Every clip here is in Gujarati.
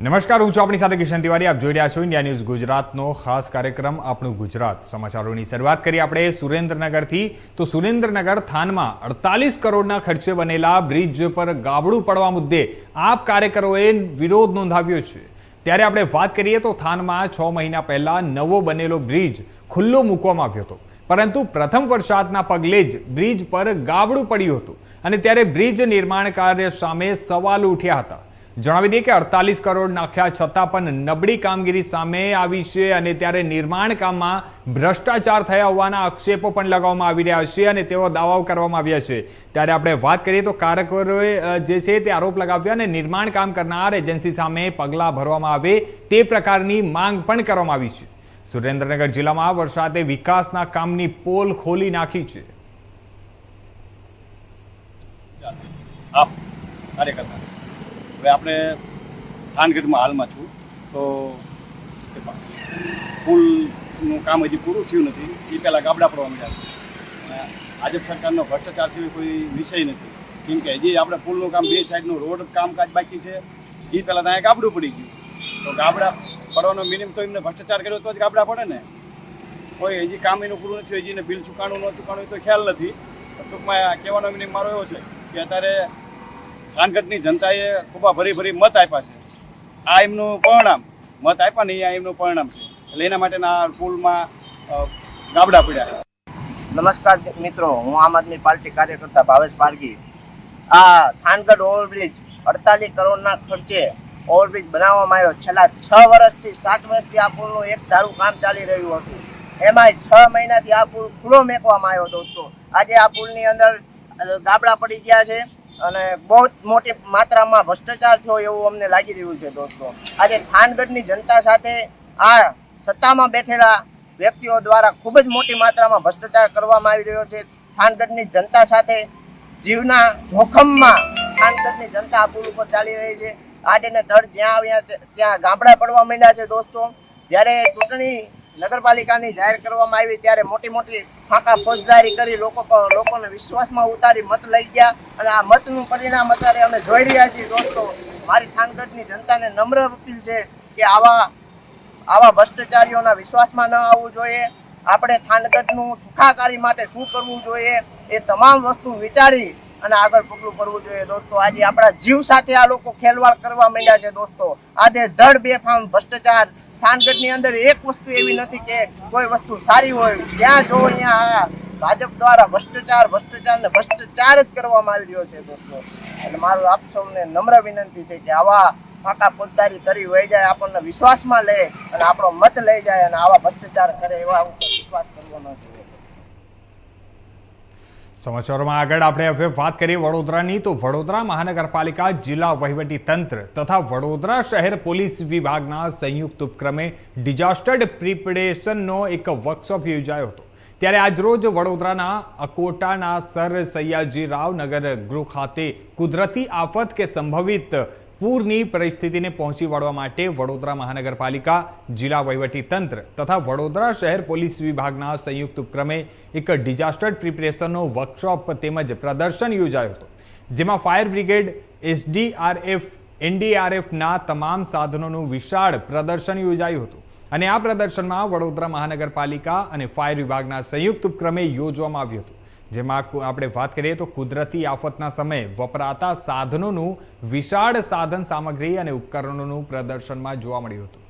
નમસ્કાર, હું છું આપણી સાથે કિશન તિવારી. આપ જોઈ રહ્યા છો ઇન્ડિયા ન્યૂઝ ગુજરાતનો ખાસ કાર્યક્રમ, આપણું ગુજરાત. સમાચારોની શરૂઆત કરી આપણે સુરેન્દ્રનગરથી. તો સુરેન્દ્રનગર થાનમાં અડતાલીસ કરોડના ખર્ચે બનેલા બ્રિજ પર ગાબડું પડવા મુદ્દે આપ કાર્યકરોએ વિરોધ નોંધાવ્યો છે. ત્યારે આપણે વાત કરીએ તો થાનમાં છ મહિના પહેલા નવો બનેલો બ્રિજ ખુલ્લો મૂકવામાં આવ્યો હતો. પરંતુ પ્રથમ વરસાદના પગલે જ બ્રિજ પર ગાબડું પડ્યું હતું. અને ત્યારે બ્રિજ નિર્માણ કાર્ય સામે સવાલ ઉઠ્યા હતા. જણાવી દઈએ કે અડતાલીસ કરોડ નાખ્યા છતાં પણ નબળી કામગીરી સામે આવી છે અને ત્યારે નિર્માણ કામમાં ભ્રષ્ટાચાર થયા હોવાના આક્ષેપો પણ લગાવવામાં આવી રહ્યા છે અને તેઓ દાવાઓ કરવામાં આવ્યા છે. ત્યારે આપણે વાત કરીએ તો કારકરોએ જે છે તે આરોપ લગાવ્યા અને નિર્માણ કામ કરનાર એજન્સી સામે પગલાં ભરવામાં આવે તે પ્રકારની માંગ પણ કરવામાં આવી છે. સુરેન્દ્રનગર જિલ્લામાં વરસાદે વિકાસના કામની પોલ ખોલી નાખી છે. કાર્યકર્તા. હવે આપણે થાનગઢમાં હાલમાં છું. તો પુલનું કામ હજી પૂરું થયું નથી. એ પહેલાં ગાબડા પડવા મળ્યા છે. ભાજપ સરકારનો ભ્રષ્ટાચાર સિવાય કોઈ વિષય નથી. કેમ કે હજી આપણે પુલનું કામ બે સાઈડનું રોડ કામકાજ બાકી છે. એ પહેલાં ત્યાં ગાબડું પડી ગયું. તો ગાબડા પડવાનો મિનિમમ તો એમને ભ્રષ્ટાચાર કર્યો તો જ ગાબડા પડે ને. કોઈ હજી કામ એનું પૂરું નથી, હજી એને બિલ ચૂકાણું ન ચૂકાણું એ તો ખ્યાલ નથી. ટૂંકમાં કહેવાનો મિનિંગ મારો એવો છે કે અત્યારે કાનગઢની જનતાએ ખૂબ ભરી ભરી મત આપ્યા છે. આ એમનું પરિણામ, મત આપ્યા નહીં આ એમનું પરિણામ છે. એટલે એના માટેના પુલમાં ગાબડા પડ્યા નમસ્કાર મિત્રો, હું આમ આદમી પાર્ટી કાર્યકર્તા ભાવેશ પારગી. આ થાનગઢ ઓવરબ્રિજ, અડતાલીસ કરોડના ખર્ચે ઓવરબ્રિજ બનાવવામાં આવ્યો. છેલ્લા છ વર્ષથી, સાત વર્ષથી આ પુલનું એક ધારું કામ ચાલી રહ્યું હતું. એમાંય છ મહિનાથી આ પુલ ખુલ્લો મેકવામાં આવ્યો દોસ્તો આજે આ પુલની અંદર ગાબડા પડી ગયા છે. અને બહુ મોટી માત્રામાં ભ્રષ્ટાચાર થયો એવું અમને લાગી રહ્યું છે, દોસ્તો. આજે થાનગઢની જનતા સાથે આ સત્તામાં બેઠેલા વ્યક્તિઓ દ્વારા ખૂબ જ મોટી માત્રામાં ભ્રષ્ટાચાર કરવામાં આવી રહ્યો છે. થાનગઢની જનતા સાથે જીવના જોખમમાં થાનગઢની જનતા આ પુલ ઉપર ચાલી રહી છે. આડે ને ધડ જ્યાં આવ્યા ત્યાં ગામડા પડવા માંડ્યા છે, દોસ્તો. જ્યારે ચૂંટણી નગરપાલિકાની જાહેર કરવામાં આવી ત્યારે મોટી મોટી ફાંકા ફોજદારી કરી લોકો લોકોને વિશ્વાસમાં ઉતારી મત લઈ ગયા અને આ મતનું પરિણામ અત્યારે અમે જોઈ રહ્યા છીએ દોસ્તો. મારી થાનગઢની જનતાને નમ્ર અપીલ છે કે આવા આવા ભ્રષ્ટાચારીઓના વિશ્વાસમાં ન આવવું જોઈએ. આપણે થાનગઢનું સુખાકારી માટે શું કરવું જોઈએ એ તમામ વસ્તુ વિચારી અને આગળ પગલું ભરવું જોઈએ દોસ્તો. આજે આપણા જીવ સાથે આ લોકો ખેલવાડ કરવા માંડ્યા છે દોસ્તો. આજે ધડ બેફામ ભ્રષ્ટાચાર થાનગઢની અંદર એક વસ્તુ એવી નથી કે કોઈ વસ્તુ સારી હોય, ત્યાં જોવો અહીંયા ભાજપ દ્વારા ભ્રષ્ટાચાર ભ્રષ્ટાચાર ને ભ્રષ્ટાચાર જ કરવામાં આવી રહ્યો છે, દોસ્તો. એટલે મારું આપ સૌને નમ્ર વિનંતી છે કે આવા પાકા પોતદારી કરી વહી જાય, આપણને વિશ્વાસમાં લે અને આપણો મત લઈ જાય અને આવા ભ્રષ્ટાચાર કરે એવા વિશ્વાસ કરવો ન જોઈએ. સમાચારોમાં આગળ આપણે હવે વાત કરીએ વડોદરાની. તો વડોદરા મહાનગરપાલિકા જિલ્લા વહીવટી તંત્ર તથા વડોદરા શહેર પોલીસ વિભાગના સંયુક્ત ઉપક્રમે ડિઝાસ્ટર્ડ પ્રિપરેશનનો એક વર્કશોપ યોજાયો હતો. ત્યારે આજરોજ વડોદરાના અકોટાના સર સૈયાજી રાવ નગર ગૃહ ખાતે કુદરતી આફત કે સંભવિત પૂરની પરિસ્થિતિને પહોંચી વળવા માટે વડોદરા મહાનગરપાલિકા, જિલ્લા તંત્ર તથા વડોદરા શહેર પોલીસ વિભાગના સંયુક્ત ઉપક્રમે એક ડિઝાસ્ટર પ્રિપરેશનનો વર્કશોપ તેમજ પ્રદર્શન યોજાયો હતો, જેમાં ફાયર બ્રિગેડ, એસડીઆરએફ, એનડીઆરએફના તમામ સાધનોનું વિશાળ પ્રદર્શન યોજાયું હતું અને આ પ્રદર્શનમાં વડોદરા મહાનગરપાલિકા અને ફાયર વિભાગના સંયુક્ત ઉપક્રમે યોજવામાં આવ્યું હતું. જેમાં આપણે વાત કરીએ તો કુદરતી આફતના સમયે વપરાતા સાધનોનું વિશાળ સાધન સામગ્રી અને ઉપકરણોનું પ્રદર્શનમાં જોવા મળ્યું હતું.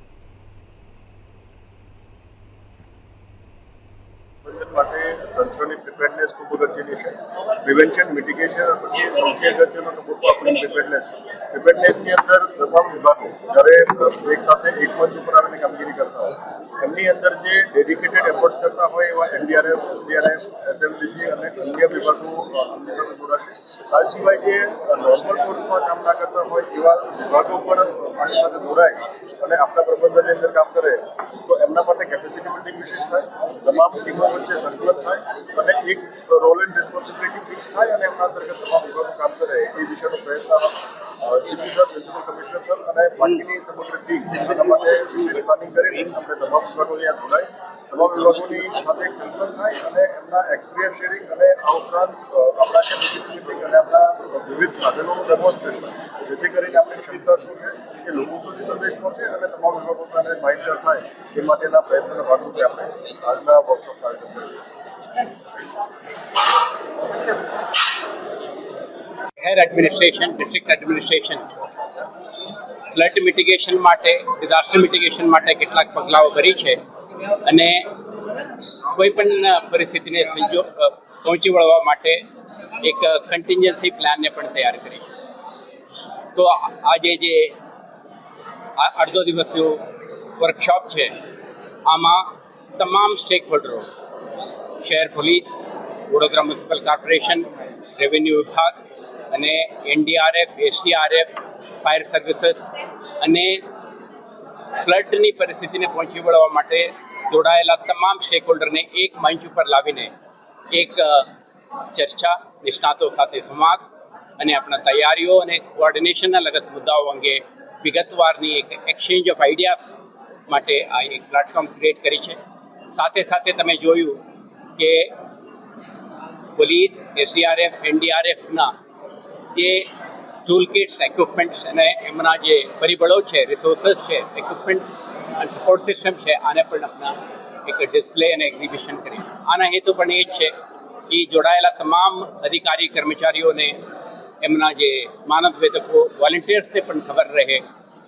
પ્રિપેરનેસ ખૂબ છે પ્રિવેન્શન મિટિગેશન પછી સૌથી અગત્યનો તો મોટો આપણી પ્રિપેરનેસ પ્રિપેરનેસની અંદર તમામ વિભાગો, જ્યારે એક સાથે એક મંચ ઉપર આવીને કામગીરી કરતા હોય, એમની અંદર જે ડેડિકેટેડ એફર્ટ્સ કરતા હોય એવા એનડીઆરએફ એસડીઆરએફ એસએમડીસી અને અન્ય વિભાગો જોડાશે આ સિવાય જે નોર્મલ કોર્સમાં કામ ના કરતા હોય એવા વિભાગો પણ આની સાથે જોડાય અને આપણા પ્રબંધનની અંદર કામ કરે, તો એમના માટે કેપેસિટી બિલ્ડિંગ વિશેષ થાય, તમામ ટીમો વચ્ચે સંકલન થાય અને એક રોલ એન્ડ રિસ્પોન્સિબિલિટી ફિક્સ થાય અને એમના અંતર્ગત તમામ વિભાગો કામ કરે. એ વિશેનો પ્રયત્ન CP sir principal commissioner sir અને બાકીની સમગ્ર ટીમ એના માટે પ્લાનિંગ કરીને આપણે તમામ અહીંયા જોડાય તમામ વિભાગોની સાથે સંકલન થાય અને એમના એક્સપિરિયન્સ શેરિંગ અને આ ઉપરાંત આપણા કેપેસિટી બિલ્ડિંગ અને આપણા વિવિધ સાધનોનું ડેમોન્સ્ટ્રેશન જેથી કરીને આપણી ક્ષમતા શું છે કે લોકો સુધી સંદેશ પહોંચે અને તમામ વિભાગો સાથે માહિતગાર થાય તે માટેના પ્રયત્નોના ભાગરૂપે આપણે આજના વર્કશોપ આયોજન કર્યું hair administration district administration flood mitigation માટે ડિઝાસ્ટર મિટિગેશન માટે કેટલાક પગલાઓ ભરી છે. અને કોઈ પણ પરિસ્થિતિને સંજોગ પહોંચી વળવા માટે એક કન્ટિન્જન્સી પ્લાનને પણ તૈયાર કરી છે તો આજે જે અડધો દિવસનું વર્કશોપ છે, આમાં તમામ સ્ટેક હોલ્ડરો શહેર police, Vadodara municipal corporation revenue વિભાગ અને એનડીઆરએફ, એસડીઆરએફ ફાયર સર્વિસીસ અને ફ્લડની પરિસ્થિતિને પહોંચી વળવા માટે જોડાયેલા તમામ સ્ટેક હોલ્ડરને એક મંચ ઉપર લાવીને એક ચર્ચા, નિષ્ણાતો સાથે સંવાદ અને આપણા તૈયારીઓ અને કોઓર્ડિનેશનના લગત મુદ્દાઓ અંગે વિગતવારની એક એક્સચેન્જ ઓફ આઈડિયાઝ માટે આ એક પ્લેટફોર્મ ક્રિએટ કરી છે. સાથે સાથે તમે જોયું કે પોલીસ, એસડીઆરએફ એનડીઆરએફના જે ટૂલ કિટ્સ ઇક્વિપમેન્ટ્સ અને એમના જે પરિબળો છે રિસોર્સસ છે ઇક્વિપમેન્ટ અને સપોર્ટ સિસ્ટમ છે, આને પણ આપણા એક ડિસ્પ્લે અને એક્ઝિબિશન કરી. આના હેતુ પણ એ જ છે કે જોડાયેલા તમામ અધિકારી, કર્મચારીઓને એમના જે માનવ વેદકો વોલેન્ટિયર્સને પણ ખબર રહે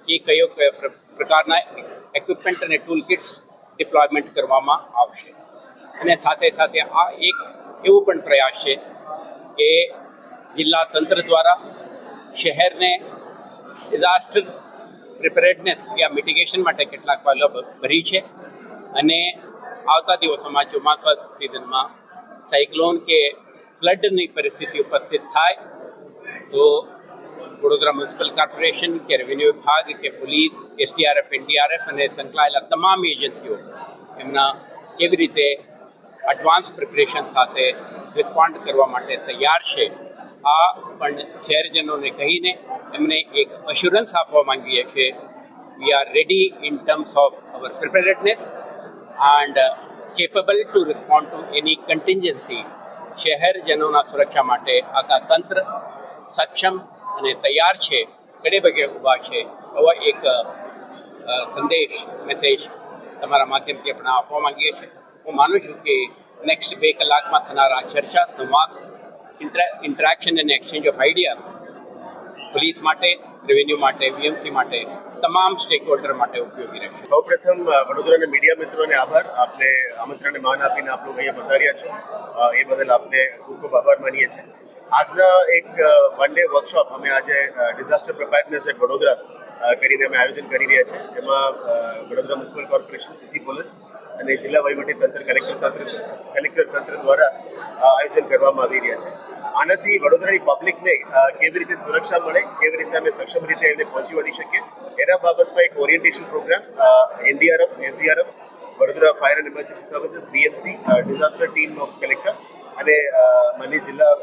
કે કયો કયો પ્ર- પ્રકારના ઇક્વિપમેન્ટ અને ટૂલ કિટ્સ ડિપ્લોયમેન્ટ કરવામાં આવશે. અને સાથે સાથે આ એક એવું પણ પ્રયાસ છે કે જિલ્લા તંત્ર દ્વારા શહેરને ડિઝાસ્ટર પ્રિપેરેડનેસ યા મિટિગેશન માટે કેટલાક પહેલો ભરી છે. અને આવતા દિવસોમાં ચોમાસા સિઝનમાં સાયક્લોન કે ફ્લડની પરિસ્થિતિ ઉપસ્થિત થાય, તો વડોદરા મ્યુનિસિપલ કોર્પોરેશન કે રેવન્યુ વિભાગ કે પોલીસ એસડીઆરએફ એનડીઆરએફ અને સંકળાયેલા તમામ એજન્સીઓ એમના કેવી રીતે એડવાન્સ પ્રિપરેશન સાથે રિસ્પોન્ડ કરવા માટે તૈયાર છે આ પણ શહેરજનોને કહીને એમને એક અશ્યોરન્સ આપવા માંગીએ છીએ. We are ready in terms of our preparedness and capable to respond to any contingency શહેરજનોના સુરક્ષા માટે આખા તંત્ર સક્ષમ અને તૈયાર છે. કડે પગે ઊભા છે. એવો એક સંદેશ મેસેજ તમારા માધ્યમથી આપણે આપવા માંગીએ છીએ. હું માનું છું કે નેક્સ્ટ બે કલાકમાં થનારા ચર્ચા સંવાદ ઇન્ટરેક્શન અને એક્સચેન્જ ઓફ આઈડિયા પોલીસ માટે રેવન્યુ માટે વીએમસી માટે, તમામ સ્ટેક હોલ્ડર માટે ઉપયોગી રહેશે. સૌપ્રથમ પ્રથમ વડોદરાના મીડિયા મિત્રોને આભાર. આપને આમંત્રણને માન આપીને આપ લોકો અહીંયા પધાર્યા છો. એ બદલ આપને ખૂબ ખૂબ આભાર માનીએ છીએ. આજના એક વન ડે વર્કશોપ અમે આજે ડિઝાસ્ટર પ્રિપેરનેસ એટ વડોદરા કરીને અમે આયોજન કરી રહ્યા છીએ. એમાં Vadodara municipal corporation city police અને જિલ્લા વહીવટી તંત્ર કલેક્ટર તંત્ર કલેક્ટર તંત્ર દ્વારા આયોજન કરવામાં આવી રહ્યા છે. આનાથી વડોદરાની પબ્લિકને કેવી રીતે સુરક્ષા મળે કેવી રીતે અમે સક્ષમ રીતે એમને પહોંચી વળી શકીએ એના બાબતમાં એક orientation program NDRF SDRF Vadodara fire and emergency services BMC disaster team of collector અને અ, જિલ્લા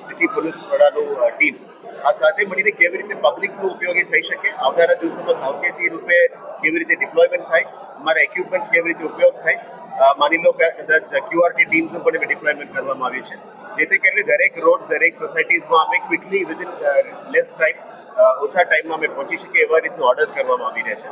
સિટી પોલીસ વડાનું ટીમ આ સાથે મળીને કેવી રીતે પબ્લિકનું ઉપયોગી થઈ શકે આવનારા દિવસોમાં સાવચેતી રૂપે કેવી રીતે ડિપ્લોયમેન્ટ થાય અમારા ઇક્વિપમેન્ટ્સ કેવી રીતે ઉપયોગ થાય માની લો કે કદાચ ક્યુઆરટી ટીમ્સનું પણ ડિપ્લોયમેન્ટ કરવામાં આવી છે. જેથી કરીને દરેક રોડ દરેક સોસાયટીઝમાં અમે ક્વિકલી વિધિન લેસ ટાઈમ ઓછા ટાઈમમાં અમે પહોંચી શકીએ એવા રીતનું ઓર્ડર્સ કરવામાં આવી રહ્યા છે.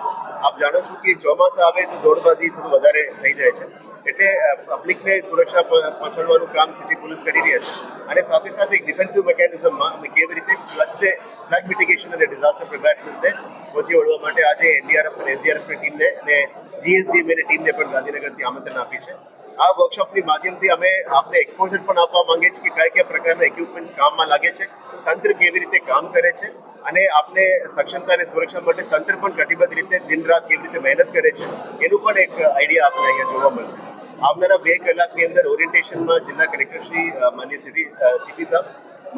આપ જાણો છો કે ચોમાસા આવે તો દોડબાજી થોડું વધારે થઈ જાય છે. એટલે પબ્લિકને સુરક્ષા પહોંચાડવાનું કામ સિટી પોલીસ કરી રહ્યા છે. અને સાથે સાથે એક ડિફેન્સિવ મિકેનિઝમમાં અમે કેવી રીતે ફ્લડ્સને ફ્લડ મિટિગેશન અને ડિઝાસ્ટર પ્રિપેરનેસને પહોંચી વળવા માટે આજે એનડીઆરએફ અને એસડીઆરએફની ટીમને અને જીએસડીએમની ટીમને પણ ગાંધીનગરથી આમંત્રણ આપી છે. આ વર્કશોપની માધ્યમથી અમે આપને એક્સપોઝર પણ આપવા માંગીએ છીએ કે કયા કયા પ્રકારના ઇક્વિપમેન્ટ્સ કામમાં લાગે છે, તંત્ર કેવી રીતે કામ કરે છે અને આપને સક્ષમતા અને સુરક્ષા માટે તંત્ર પણ કટિબદ્ધ રીતે દિન રાત કેવી રીતે મહેનત કરે છે, એનું પણ એક આઈડિયા આપને અહીંયા જોવા મળશે. આવનારા બે કલાકની અંદર ઓરિએન્ટેશનમાં જિલ્લા કલેક્ટર શ્રી માન્ય સિટી સીપી સાહેબ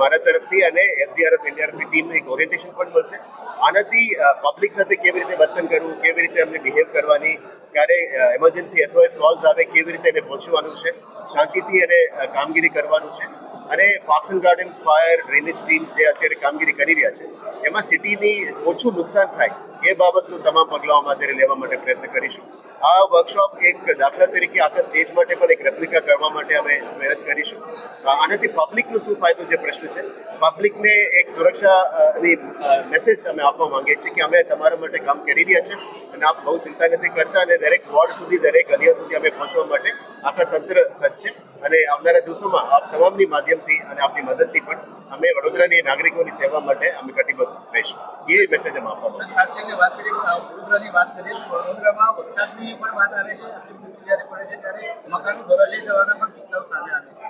મારા તરફથી અને એસડીઆરએફ એનડીઆરએફની ટીમનું એક ઓરિએન્ટેશન પણ મળશે. આનાથી પબ્લિક સાથે કેવી રીતે વર્તન કરવું, કેવી રીતે અમને બિહેવ કરવાની, ક્યારે એમરજન્સી એસઓએસ કોલ્સ આવે, કેવી રીતે એને પહોંચવાનું છે, શાંતિથી એને કામગીરી કરવાનું છે. અને parks and gardens fire drainage team જે અત્યારે કામગીરી કરી રહ્યા છે, એમાં સિટીની ઓછું નુકસાન થાય એ બાબતનું તમામ પગલાઓ અમે અત્યારે લેવા માટે પ્રયત્ન કરીશું. આ વર્કશોપ એક દાખલા તરીકે આખા સ્ટેજ માટે પણ એક રેપ્લિકા કરવા માટે અમે મહેનત કરીશું. આનાથી પબ્લિકનો શું ફાયદો જે પ્રશ્ન છે. પબ્લિકને એક સુરક્ષાની મેસેજ અમે આપવા માંગીએ છીએ કે અમે તમારા માટે કામ કરી રહ્યા છે અને આપ બહુ ચિંતા નથી કરતા અને દરેક વોર્ડ સુધી, દરેક ગલિયા સુધી અમે પહોંચવા માટે આખા તંત્ર સજ્જ છે. અને આવનારા દિવસોમાં આપ તમામની માધ્યમથી અને આપની મદદથી પણ અમે વડોદરાની નાગરિકોની સેવા માટે અમે કટિબદ્ધ રહીશું. એ મેસેજ અમે આપવા માંગીએ ખાસ કરીને વાત કરીએ વડોદરાની વાત કરીએ વડોદરામાં વરસાદની પણ વાત આવે છે અતિવૃષ્ટિ જ્યારે પડે છે ત્યારે મકાનો ધરાશયી થવાના પણ કિસ્સાઓ સામે આવે છે.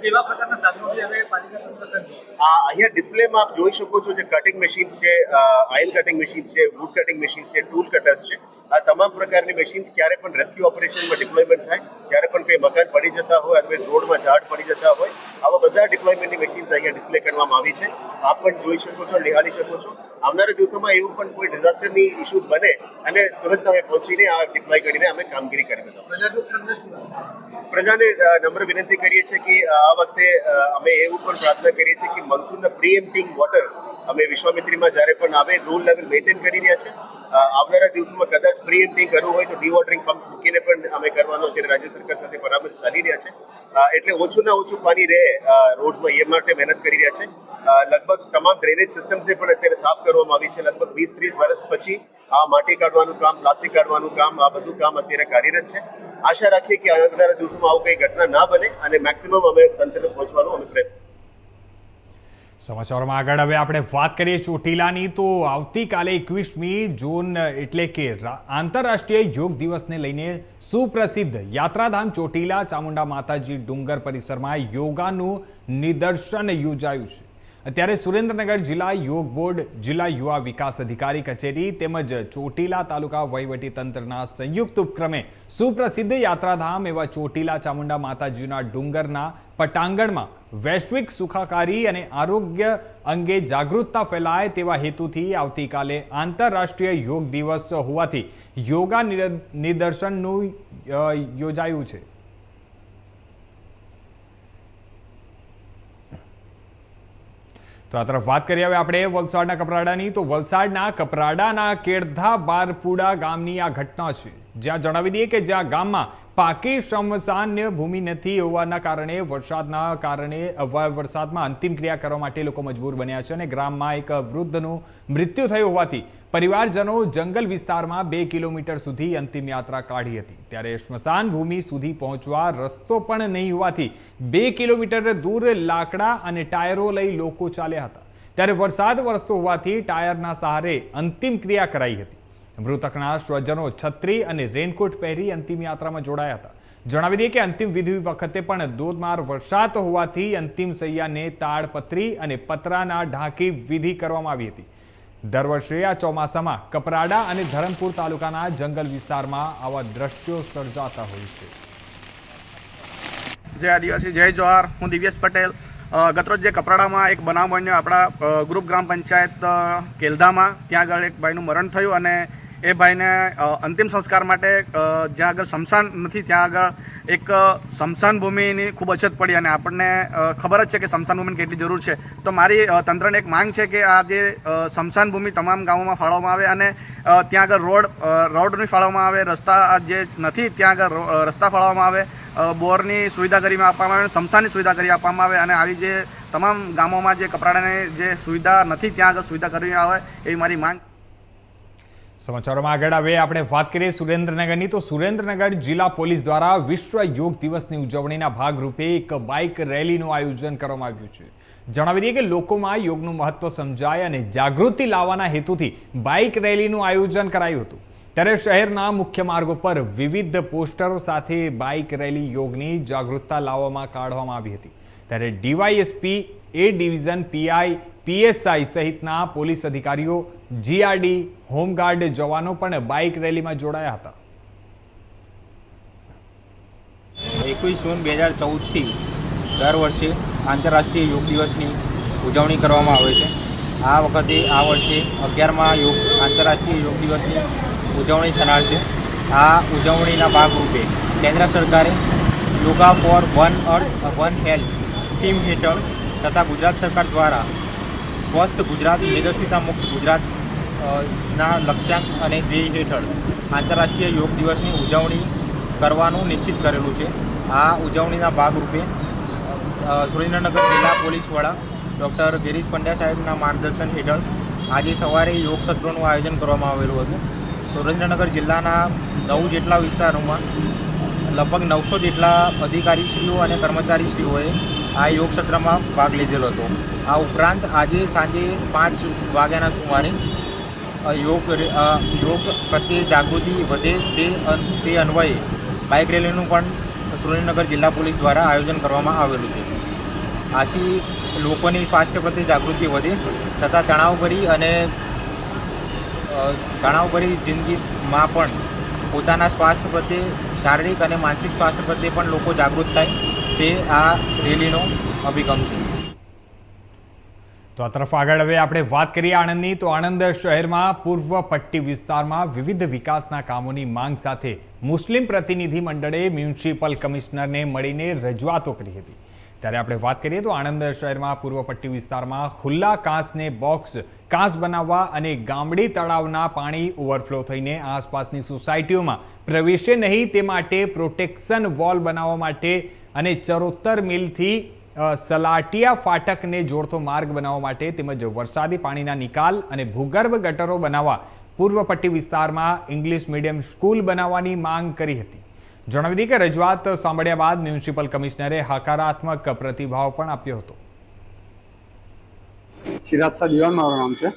કેવા પ્રકારના સાધનોથી હવે પાલિકા તંત્ર સજ્જ આ અહીંયા ડિસ્પ્લેમાં આપ જોઈ શકો છો જે કટિંગ મશીન્સ છે આયન કટિંગ મશીન્સ છે વુડ કટિંગ મશીન્સ છે ટૂલ કટર્સ છે. આ તમામ પ્રકારની મશીન્સ ક્યારે પણ રેસ્ક્યુ ઓપરેશનમાં ડિપ્લોયમેન્ટ થાય ત્યારે પણ કંઈ મકાન પડી જતા હોય અથવા રોડમાં ઝાડ પડી જતા હોય આવા બધા ડિપ્લોયમેન્ટની મશીન્સ અહીંયા ડિસ્પ્લે કરવામાં આવી છે. આપ પણ જોઈ શકો છો નિહાળી શકો છો. આવનારા દિવસોમાં એવું પણ કોઈ ડિઝાસ્ટરની ઇશ્યુઝ બને અને તુરંત અમે પહોંચીને આ ડિપ્લોય કરીને અમે કામગીરી કરી બતાવીશું? પ્રજાને નમ્ર વિનંતી કરીએ છીએ કે આ વખતે અમે એવું પણ પ્રાર્થના કરીએ છીએ કે મનસૂનના પ્રીએમ્પટિંગ વોટર અમે વિશ્વામિત્રીમાં જ્યારે પણ આવે રૂલ લેવલ મેન્ટેન કરી રહ્યા છે. આવનારા દિવસોમાં કદાચ પ્રીએમ્પટિંગ કરવું હોય તો ડીવોટરિંગ પમ્પ્સ મૂકીને પણ અમે કરવાનો અત્યારે રાજ્ય સરકાર સાથે પરામર્શ ચાલી રહ્યા છે. એટલે ઓછું ના ઓછું પાણી રહે રોડમાં, એ માટે મહેનત કરી રહ્યા છે. લગભગ તમામ ડ્રેનેજ સિસ્ટમને પણ અત્યારે સાફ કરવામાં આવી છે. લગભગ વીસ, ત્રીસ વર્ષ પછી આ માટી કાઢવાનું કામ, પ્લાસ્ટિક કાઢવાનું કામ, આ બધું કામ અત્યારે કાર્યરત છે. આશા રાખીએ કે આવનારા દિવસોમાં આવું કંઈ ઘટના ના બને અને મેક્સિમમ અમે તંત્રને પહોંચવાનો અમે પ્રયત્ન સમાચારોમાં આગળ હવે આપણે વાત કરીએ ચોટીલાની, તો આવતીકાલે એકવીસમી જૂન, એટલે કે આંતરરાષ્ટ્રીય યોગ દિવસને લઈને સુપ્રસિદ્ધ યાત્રાધામ ચોટીલા ચામુંડા માતાજી ડુંગર પરિસરમાં યોગાનું નિદર્શન યોજાયું છે. અત્યારે સુરેન્દ્રનગર જિલ્લા યોગ બોર્ડ, જિલ્લા યુવા વિકાસ અધિકારી કચેરી તેમજ ચોટીલા તાલુકા તંત્રના સંયુક્ત ઉપક્રમે સુપ્રસિદ્ધ યાત્રાધામ એવા ચોટીલા ચામુંડા માતાજીના ડુંગરના પટાંગણમાં વૈશ્વિક સુખાકારી અને આરોગ્ય અંગે જાગૃતતા ફેલાય તેવા હેતુથી આવતીકાલે આંતરરાષ્ટ્રીય યોગ દિવસ હોવાથી યોગા નિદર્શનનું યોજાયું છે. તો આ તરફ વાત કરીએ હવે આપણે વલસાડના કપરાડાની. તો વલસાડના કપરાડાના કેળધા બારપુડા ગામની આ ઘટના છે. જ્યાં જણાવી દઈએ કે જ્યાં ગામમાં પાકી સમસાન્ય ભૂમિ નથી હોવાના કારણે વરસાદના કારણે વરસાદમાં અંતિમ ક્રિયા કરવા માટે લોકો મજબૂર બન્યા છે અને ગ્રામમાં એક વૃદ્ધનું મૃત્યુ થયું હોવાથી પરિવારજનો જંગલ વિસ્તારમાં બે કિલોમીટર સુધી અંતિમ યાત્રા કાઢી હતી. ત્યારે સ્મશાન ભૂમિ સુધી પહોંચવા રસ્તો પણ નહીં હોવાથી બે કિલોમીટર દૂર લાકડા અને ટાયરો લઈ લોકો ચાલ્યા હતા. ત્યારે વરસાદ વરસતો હોવાથી ટાયરના સહારે અંતિમ ક્રિયા કરાઈ હતી. મૃતકના સ્વજનો છત્રી અને રેનકોટ પહેરી અંતિમ યાત્રામાં જોડાયા હતા. જણાવી દઈએ કે અંતિમ વિધિ વખતે પણ ધોધમાર વરસાદ હોવાથી અંતિમ સૈયાને તાડપત્રી અને પતરાના ઢાંકી વિધિ કરવામાં આવી હતી. દર વર્ષે આ ચોમાસામાં કપરાડા અને ધરમપુર તાલુકાના જંગલ વિસ્તારમાં આવા દ્રશ્યો સર્જાતા હોય છે. જય આદિવાસી, જય જોહાર. હું દિવ્યેશ પટેલ. ગતરોજ જે કપરાડામાં એક બનાવ બન્યો આપણા ગ્રુપ ગ્રામ પંચાયત કેલધામાં, ત્યાં આગળ એક ભાઈનું મરણ થયું અને એ ભાઈને અંતિમ સંસ્કાર માટે જ્યાં આગળ સ્મશાન નથી, ત્યાં આગળ એક શમશાન ભૂમિની ખૂબ અછત પડી અને આપણને ખબર જ છે કે સ્મશાન ભૂમિની કેટલી જરૂર છે. તો મારી તંત્રને એક માંગ છે કે આ જે શમશાન ભૂમિ તમામ ગામોમાં ફાળવવામાં આવે અને ત્યાં આગળ રોડ રોડની ફાળવવામાં આવે, રસ્તા જે નથી, ત્યાં આગળ રસ્તા ફાળવવામાં આવે બોરની સુવિધા કરી આપવામાં આવે અને સ્મશાનની સુવિધા કરી આપવામાં આવે અને આવી જે તમામ ગામોમાં જે કપરાડાની જે સુવિધા નથી, ત્યાં આગળ સુવિધા કરવી આવે, એવી મારી માંગ સમાચારોમાં આગળ આવે આપણે વાત કરીએ સુરેન્દ્રનગરની. તો સુરેન્દ્રનગર જિલ્લા પોલીસ દ્વારા વિશ્વ યોગ દિવસની ઉજવણીના ભાગરૂપે એક બાઇક રેલીનું આયોજન કરવામાં આવ્યું છે. જણાવી દઈએ કે લોકોમાં યોગનું મહત્વ સમજાય અને જાગૃતિ લાવવાના હેતુથી બાઇક રેલીનું આયોજન કરાયું હતું. ત્યારે શહેરના મુખ્ય માર્ગો પર વિવિધ પોસ્ટરો સાથે બાઇક રેલી યોગની જાગૃતતા લાવવામાં કાઢવામાં આવી હતી. ત્યારે DYSP, A division PI PSI સહિતના પોલીસ અધિકારીઓ, જીઆરડી, હોમગાર્ડ જવાનો પણ બાઇક રેલીમાં જોડાયા હતા. એકવીસ જૂન બે હજાર ચૌદથી દર વર્ષે આંતરરાષ્ટ્રીય યોગ દિવસની ઉજવણી કરવામાં આવે છે. આ વખતે આ વર્ષે અગિયારમાં યોગ, આંતરરાષ્ટ્રીય યોગ દિવસની ઉજવણી થનાર છે. આ ઉજવણીના ભાગરૂપે કેન્દ્ર સરકારે yoga for one earth one health theme હેઠળ તથા ગુજરાત સરકાર દ્વારા સ્વસ્થ ગુજરાત, મેદસ્વીતા મુક્ત ગુજરાત ના લક્ષ્યાંક અને ધ્યેય હેઠળ આંતરરાષ્ટ્રીય યોગ દિવસની ઉજવણી કરવાનું નિશ્ચિત કરેલું છે. આ ઉજવણીના ભાગરૂપે સુરેન્દ્રનગર જિલ્લા પોલીસ વડા ડૉક્ટર ગિરીશ પંડ્યા સાહેબના માર્ગદર્શન હેઠળ આજે સવારે યોગ સત્રોનું આયોજન કરવામાં આવેલું હતું. સુરેન્દ્રનગર જિલ્લાના નવ જેટલા વિસ્તારોમાં લગભગ નવસો જેટલા અધિકારીશ્રીઓ અને કર્મચારીશ્રીઓએ આ યોગ સત્રમાં ભાગ લીધેલો હતો. આ ઉપરાંત આજે સાંજે પાંચ વાગ્યાના સુમારે યોગ યોગ પ્રત્યે જાગૃતિ વધે તે તે અન્વયે બાઇક રેલીનું પણ સુરેન્દ્રનગર જિલ્લા પોલીસ દ્વારા આયોજન કરવામાં આવેલું છે. આથી લોકોની સ્વાસ્થ્ય પ્રત્યે જાગૃતિ વધે તથા તણાવભરી અને તણાવભરી જિંદગીમાં પણ પોતાના સ્વાસ્થ્ય પ્રત્યે શારીરિક અને માનસિક સ્વાસ્થ્ય પ્રત્યે પણ લોકો જાગૃત થાય તે આ રેલીનો અભિગમ છે. તો આ તરફ આગળ હવે આપણે વાત કરીએ આણંદની. તો આણંદ શહેરમાં પૂર્વ પટ્ટી વિસ્તારમાં વિવિધ વિકાસના કામોની માંગ સાથે મુસ્લિમ પ્રતિનિધિ મંડળે મ્યુનિસિપલ કમિશનરને મળીને રજૂઆતો કરી હતી. ત્યારે આપણે વાત કરીએ તો આણંદ શહેરમાં પૂર્વ પટ્ટી વિસ્તારમાં ખુલ્લા કાંસને બોક્સ, કાંસ બનાવવા અને ગામડી તળાવના પાણી ઓવરફ્લો થઈને આસપાસની સોસાયટીઓમાં પ્રવેશે નહીં તે માટે પ્રોટેક્શન વોલ બનાવવા માટે અને ચરોતર મિલથી સલાટિયા ફાટકને જોડતો માર્ગ બનાવવા માટે તેમજ વરસાદી પાણીના નિકાલ અને ભૂગર્ભ ગટરો બનાવવા પૂર્વ પટ્ટી વિસ્તારમાં ઇંગ્લિશ મીડિયમ સ્કૂલ બનાવવાની માંગ કરી હતી. જણાવી દઈએ કે રજૂઆત સાંભળ્યા બાદ મ્યુનિસિપલ કમિશનરે હકારાત્મક પ્રતિભાવ પણ આપ્યો હતો. સિરાજ શાહ દિવાન મારું નામ છે.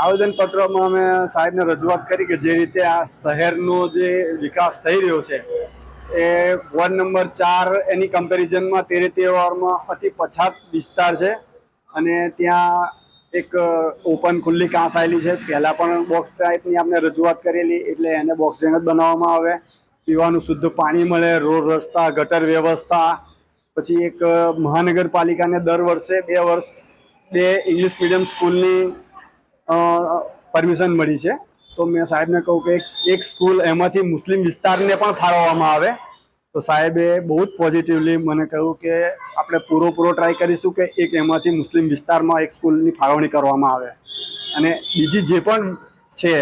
આવેદનપત્રમાં અમે સાહેબને રજૂઆત કરી કે જે રીતે આ શહેરનો જે વિકાસ થઈ રહ્યો છે, એ વોર્ડ નંબર ચાર એની કમ્પેરિઝનમાં તેરે વોર્ડમાં અતિ પછાત વિસ્તાર છે અને ત્યાં એક ઓપન ખુલ્લી કાંસ આવેલી છે. પહેલાં પણ બોક્સ ટાઈપની આપણે રજૂઆત કરેલી, એટલે એને બોક્સ ડ્રેન જ બનાવવામાં આવે. પીવાનું શુદ્ધ પાણી મળે, રોડ રસ્તા, ગટર વ્યવસ્થા. પછી એક મહાનગરપાલિકાને દર વર્ષે બે વર્ષ, બે ઇંગ્લિશ મીડિયમ સ્કૂલની પરમિશન મળી છે. તો મેં સાહેબને કહું કે એક સ્કૂલ એમાંથી મુસ્લિમ વિસ્તારને પણ ફાળવવામાં આવે. તો સાહેબે બહુ જ પોઝિટિવલી મને કહ્યું કે આપણે પૂરો ટ્રાય કરીશું કે એક એમાંથી મુસ્લિમ વિસ્તારમાં એક સ્કૂલની ફાળવણી કરવામાં આવે. અને બીજી જે પણ છે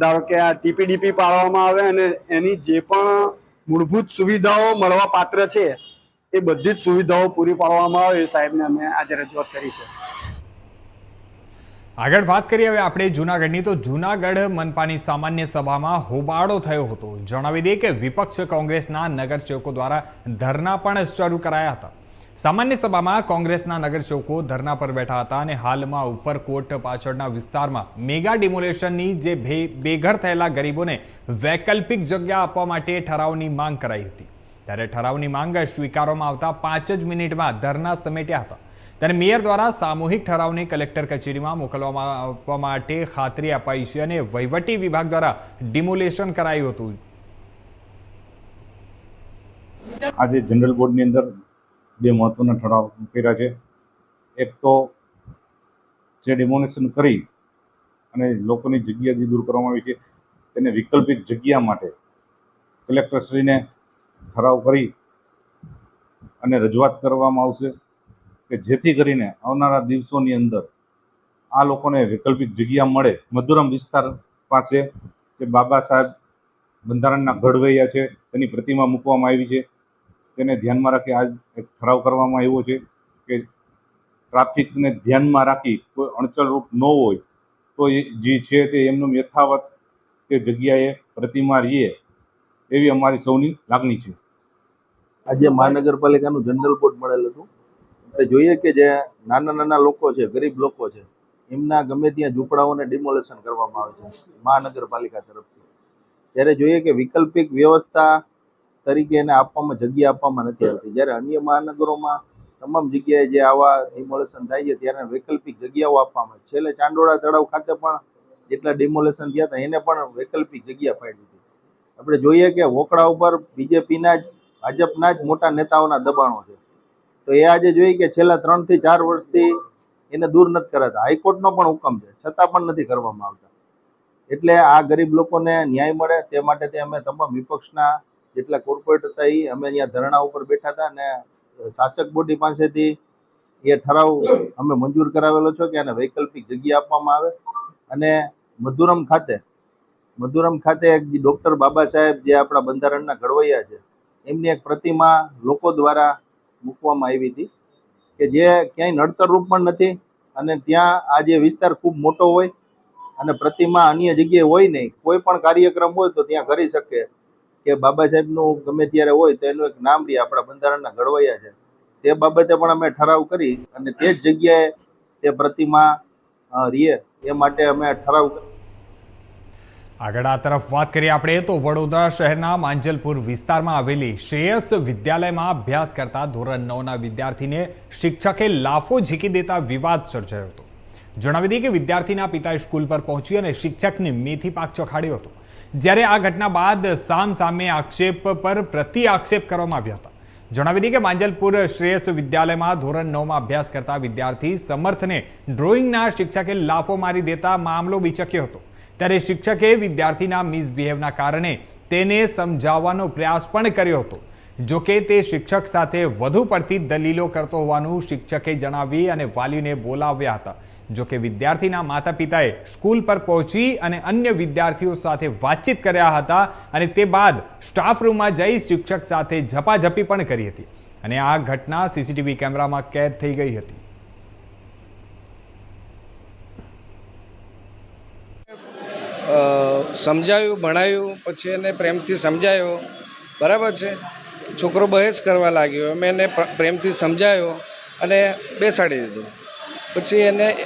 ધારો કે આ ટીપીડીપી પાડવામાં આવે અને એની જે પણ મૂળભૂત સુવિધાઓ મળવા પાત્ર છે, એ બધી જ સુવિધાઓ પૂરી પાડવામાં આવે એ સાહેબને અમે આજે રજૂઆત કરી છે. આગળ વાત કરીએ હવે આપણે જૂનાગઢની. તો જૂનાગઢ મનપાની સામાન્ય સભામાં હોબાળો થયો હતો. જણાવી દઈએ કે વિપક્ષ કોંગ્રેસના નગરસેવકો દ્વારા ધરના પણ શરૂ કરાયા હતા. સામાન્ય સભામાં કોંગ્રેસના નગરસેવકો ધરના પર બેઠા હતા અને હાલમાં ઉપરકોટ પાછળના વિસ્તારમાં મેગા ડિમોલેશનની જે બેઘર થયેલા ગરીબોને વૈકલ્પિક જગ્યા આપવા માટે ઠરાવની માંગ કરાઈ હતી. ત્યારે ઠરાવની માંગ સ્વીકારવામાં આવતા પાંચ જ મિનિટમાં ધરના સમેટ્યા હતા. ત્યારે મેયર દ્વારા સામૂહિક ઠરાવને કલેક્ટર કચેરીમાં મોકલવામાં આપવા માટે ખાતરી અપાઈ છે અને વહીવટી વિભાગ દ્વારા ડિમોલેશન કરાયું હતું. આજે જનરલ બોર્ડની અંદર બે મહત્વના ઠરાવ કર્યા છે. એક તો જે ડિમોલેશન કરી અને લોકોની જગ્યા જે દૂર કરવામાં આવી છે, તેને વૈકલ્પિક જગ્યા માટે કલેક્ટરશ્રીને ઠરાવ કરી અને રજૂઆત કરવામાં આવશે. કે જેથી કરીને આવનારા દિવસોની અંદર આ લોકોને વૈકલ્પિક જગ્યા મળે. મધુરમ વિસ્તાર પાસે જે બાબા સાહેબ બંધારણના ઘડવૈયા છે, તેની પ્રતિમા મૂકવામાં આવી છે. તેને ધ્યાનમાં રાખી આજ એક ઠરાવ કરવામાં આવ્યો છે કે ટ્રાફિકને ધ્યાનમાં રાખી કોઈ અણચલરૂપ ન હોય, તો એ જે છે તે એમનું યથાવત તે જગ્યાએ પ્રતિમા રહીએ એવી અમારી સૌની લાગણી છે. આજે મહાનગરપાલિકાનું જનરલ બોર્ડ મળેલ હતું. આપણે જોઈએ કે જે નાના નાના લોકો છે, ગરીબ લોકો છે, એમના ગમે ત્યાં ઝૂંપડાઓને ડિમોલેશન કરવામાં આવે છે, મહાનગરપાલિકા તરફથી. ત્યારે જોઈએ કે વૈકલ્પિક વ્યવસ્થા તરીકે એને આપવામાં, જગ્યા આપવામાં નથી આવતી. જ્યારે અન્ય મહાનગરોમાં તમામ જગ્યાએ જે આવા ડિમોલેશન થાય છે, ત્યારે વૈકલ્પિક જગ્યાઓ આપવામાં છેલ્લે ચાંડોળા તળાવ ખાતે પણ જેટલા ડિમોલેશન થયા હતા, એને પણ વૈકલ્પિક જગ્યા પાડી હતી આપણે જોઈએ કે વોકડા ઉપર બીજેપીના જ, ભાજપના જ મોટા નેતાઓના દબાણો છે. તો એ આજે જોઈ કે છેલ્લા ત્રણથી ચાર વર્ષથી એને દૂર નથી કરાતા. હાઈકોર્ટનો પણ હુકમ છે. છતાં પણ નથી કરવામાં આવતા. એટલે આ ગરીબ લોકોને ન્યાય મળે તે માટે તે અમે તમામ વિપક્ષના જેટલા કોર્પોરેટ હતા એ અમે અહીંયા ધરણા ઉપર બેઠા હતા અને શાસક બોડી પાસેથી એ ઠરાવ અમે મંજૂર કરાવેલો છે કે આને વૈકલ્પિક જગ્યા આપવામાં આવે. અને મધુરમ ખાતે મધુરમ ખાતે એક ડૉક્ટર બાબા સાહેબ જે આપણા બંધારણના ઘડવૈયા છે, એમની એક પ્રતિમા લોકો દ્વારા મૂકવામાં આવી હતી કે જે ક્યાંય નડતરરૂપ પણ નથી અને ત્યાં આ જે વિસ્તાર ખૂબ મોટો હોય અને પ્રતિમા અન્ય જગ્યાએ હોય નહીં, કોઈ પણ કાર્યક્રમ હોય તો ત્યાં કરી શકે. કે બાબા સાહેબનું ગમે ત્યારે હોય તો એનું એક નામ રહે, આપણા બંધારણના ઘડવૈયા છે. તે બાબતે પણ અમે ઠરાવ કરી અને તે જ જગ્યાએ તે પ્રતિમા રહે, એ માટે અમે ઠરાવ આગળ આ તરફ વાત કરીએ આપણે, તો વડોદરા શહેરના માંજલપુર વિસ્તારમાં આવેલી શ્રેયસ વિદ્યાલયમાં અભ્યાસ કરતા ધોરણ નવના વિદ્યાર્થીને શિક્ષકે લાફો ઝીકી દેતા વિવાદ સર્જાયો હતો. જણાવી દઈએ કે વિદ્યાર્થીના પિતાએ સ્કૂલ પર પહોંચી અને શિક્ષકને મેથી પાક ચખાડ્યો હતો. જ્યારે આ ઘટના બાદ સામ સામે આક્ષેપ પર પ્રતિ આક્ષેપ કરવામાં આવ્યા હતા. જણાવી દઈએ કે માંજલપુર શ્રેયસ વિદ્યાલયમાં ધોરણ નવમાં અભ્યાસ કરતા વિદ્યાર્થી સમર્થને ડ્રોઈંગના શિક્ષકે લાફો મારી દેતા મામલો બીચક્યો હતો. ત્યારે શિક્ષકે વિદ્યાર્થીના મિસબિહેવના કારણે તેને સમજાવવાનો પ્રયાસ પણ કર્યો હતો. જો કે તે શિક્ષક સાથે વધુ પડતી દલીલો કરતો હોવાનું શિક્ષકે જણાવી અને વાલીને બોલાવ્યા હતા. જો કે વિદ્યાર્થીના માતા પિતાએ સ્કૂલ પર પહોંચી અને અન્ય વિદ્યાર્થીઓ સાથે વાતચીત કર્યા હતા અને તે બાદ સ્ટાફ રૂમમાં જઈ શિક્ષક સાથે ઝપાઝપી પણ કરી હતી. અને આ ઘટના સીસીટીવી કેમેરામાં કેદ થઈ ગઈ હતી. અ, સમજાવ્યું ભણાવ્યું પછી એને પ્રેમથી સમજાયો. બરાબર છે? છોકરો બહેસ કરવા લાગ્યો. મેં એને પ્રેમથી સમજાયો અને બેસાડી દીધો. પછી એને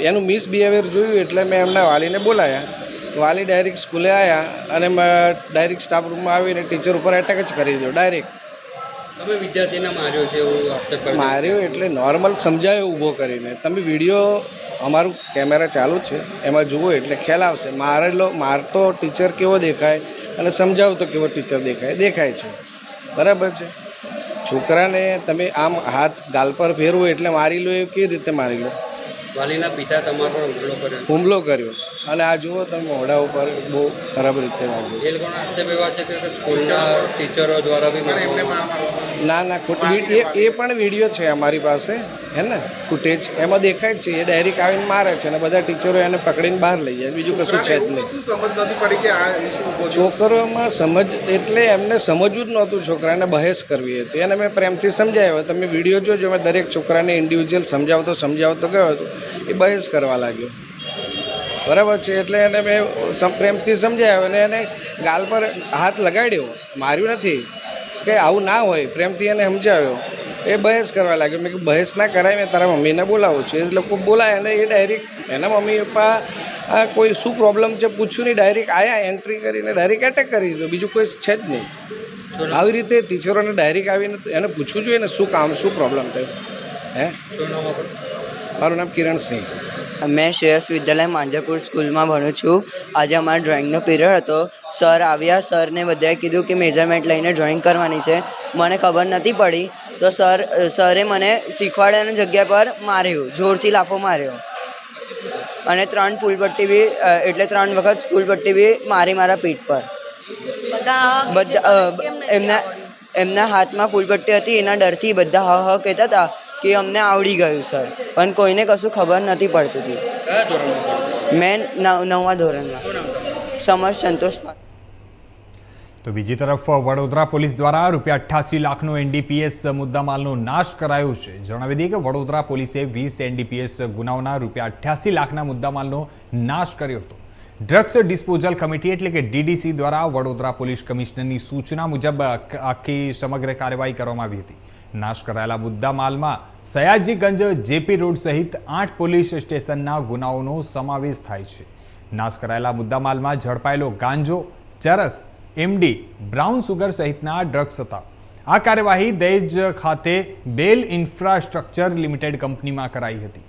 એનું મિસબિહેવિયર જોયું એટલે મેં એમના વાલીને બોલાયા. વાલી ડાયરેક્ટ સ્કૂલે આવ્યા અને ડાયરેક્ટ સ્ટાફ રૂમમાં આવીને ટીચર ઉપર એટેક જ કરી દીધો ડાયરેક્ટ. તમે વિદ્યાર્થીને માર્યો છે એવું માર્યો એટલે નોર્મલ સમજાયો ઊભો કરીને. તમે વીડિયો અમારું કેમેરા ચાલુ જ છે. એમાં જુઓ એટલે ખ્યાલ આવશે. મારેલો મારતો ટીચર કેવો દેખાય અને સમજાવતો કેવો ટીચર દેખાય દેખાય છે. બરાબર છે. છોકરાને તમે આમ હાથ ગાલ પર ફેરવો એટલે મારી લો એ કેવી રીતે મારી લો? વાલીના પિતા તમારો હુમલો કર્યો હુમલો કર્યો. અને આ જુઓ તમે મોઢા ઉપર બહુ ખરાબ રીતે વાગ્યો એ લોકોના આક્ષેપ છે કે સ્કૂલના ટીચરો દ્વારા બી ના ના ખોટું એ પણ વીડિયો છે અમારી પાસે હે ને? ફૂટેજ. એમાં દેખાય છે એ ડાયરેક્ટ આવીને મારે છે અને બધા ટીચરો એને પકડીને બહાર લઈ જાય બીજું કશું છે જ નહીં. છોકરોમાં સમજ એટલે એમને સમજવું જ નહોતું છોકરાને બહેસ કરવી હતી અને મેં પ્રેમથી સમજાવ્યો તમે વીડિયો જોજો મેં દરેક છોકરાને ઇન્ડિવિજ્યુઅલ સમજાવતો સમજાવતો ગયો હતો એ બહેસ કરવા લાગ્યો. બરાબર છે એટલે એને મેં પ્રેમથી સમજાવ્યો અને એને ગાલ પર હાથ લગાડ્યો. માર્યું નથી. કે આવું ના હોય પ્રેમથી એને સમજાવ્યો. એ બહેસ કરવા લાગ્યો. મેં કીધું બહેસ ના કરાય મેં તારા મમ્મીને બોલાવું છું. એ લોકો બોલાય અને એ ડાયરેક્ટ એના મમ્મી પપ્પા આ કોઈ શું પ્રોબ્લેમ છે પૂછ્યું નહીં. ડાયરેક્ટ આવ્યા એન્ટ્રી કરીને ડાયરેક્ટ એટેક કરી દીધો. બીજું કોઈ છે જ નહીં. આવી રીતે ટીચરોને ડાયરેક્ટ આવીને એને પૂછવું જોઈએ ને શું કામ શું પ્રોબ્લેમ થયો. હે? મારું નામ કિરણસિંહ મેં શ્રેયસ વિદ્યાલય માંજરપુર સ્કૂલમાં ભણું છું. આજે અમારો ડ્રોઈંગનો પીરિયડ હતો. સર આવ્યા. સરને બધાએ કીધું કે મેજરમેન્ટ લઈને ડ્રોઈંગ કરવાની છે. મને ખબર નથી પડી. તો સર સરે મને શીખવાડ્યાની જગ્યા પર માર્યું. જોરથી લાફો માર્યો. અને ત્રણ ફૂલપટ્ટી બી એટલે ત્રણ વખત ફૂલપટ્ટી બી મારી મારા પીઠ પર. બધા એમના એમના હાથમાં ફૂલપટ્ટી હતી. એના ડરથી બધા હ હ કહેતા હતા. કે અમને આવડી ગયું સર પણ કોઈને કશું ખબર નથી પડતું હતી મેં નવા નવમા ધોરણમાં? સમર સંતોષ તો બીજી તરફ વડોદરા પોલીસ દ્વારા રૂપિયા અઠ્ઠાસી લાખનો એનડીપીએસ મુદ્દામાલનો નાશ કરાયો છે. જણાવી દઈએ કે વડોદરા પોલીસે વીસ એનડીપીએસ ગુનાઓના રૂપિયા અઠ્યાસી લાખના મુદ્દામાલનો નાશ કર્યો હતો. ડ્રગ્સ ડિસ્પોઝલ કમિટી એટલે કે ડીડીસી દ્વારા વડોદરા પોલીસ કમિશનરની સૂચના મુજબ આખી સમગ્ર કાર્યવાહી કરવામાં આવી હતી. નાશ કરાયેલા મુદ્દામાલમાં સયાજીગંજ, જેપી રોડ સહિત આઠ પોલીસ સ્ટેશનના ગુનાઓનો સમાવેશ થાય છે. નાશ કરાયેલા મુદ્દામાલમાં ઝડપાયેલો ગાંજો, ચરસ, એમડી, બ્રાઉન સુગર સહિતના ડ્રગ્સ હતા. આ કાર્યવાહી દહેજ ખાતે બેલ ઇન્ફ્રાસ્ટ્રક્ચર લિમિટેડ કંપનીમાં કરાઈ હતી.